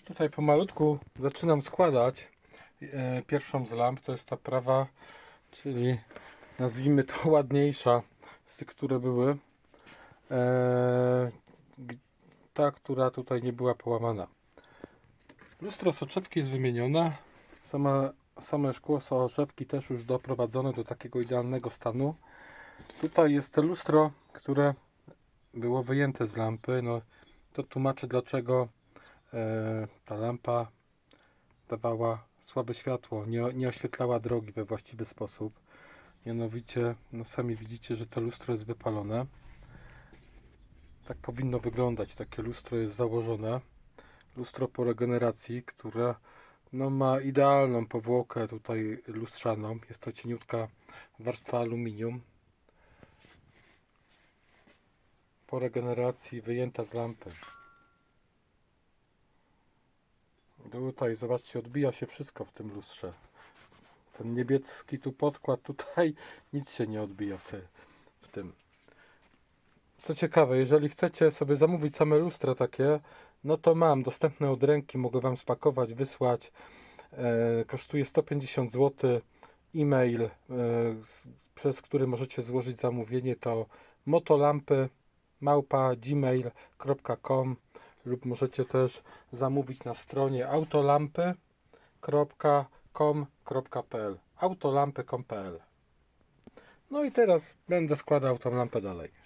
Już tutaj pomalutku zaczynam składać e, pierwszą z lamp. To jest ta prawa, czyli nazwijmy to ładniejsza z tych, które były. E, ta, która tutaj nie była połamana. Lustro soczewki jest wymienione. Sama, same szkło soczewki też już doprowadzone do takiego idealnego stanu. Tutaj jest lustro, które było wyjęte z lampy. No, to tłumaczy dlaczego ta lampa dawała słabe światło, nie, nie oświetlała drogi we właściwy sposób. Mianowicie, no sami widzicie, że to lustro jest wypalone. Tak powinno wyglądać. Takie lustro jest założone. Lustro po regeneracji, które no, ma idealną powłokę tutaj lustrzaną. Jest to cieniutka warstwa aluminium. Po regeneracji wyjęta z lampy. Tutaj, zobaczcie, odbija się wszystko w tym lustrze. Ten niebieski tu podkład, tutaj nic się nie odbija w, te, w tym. Co ciekawe, jeżeli chcecie sobie zamówić same lustra takie, no to mam dostępne od ręki, mogę Wam spakować, wysłać. E, kosztuje 150 zł. E-mail, e, z, przez który możecie złożyć zamówienie to motolampy małpa gmail.com lub możecie też zamówić na stronie autolampy.com.pl autolampy.com.pl No i teraz będę składał tą lampę dalej.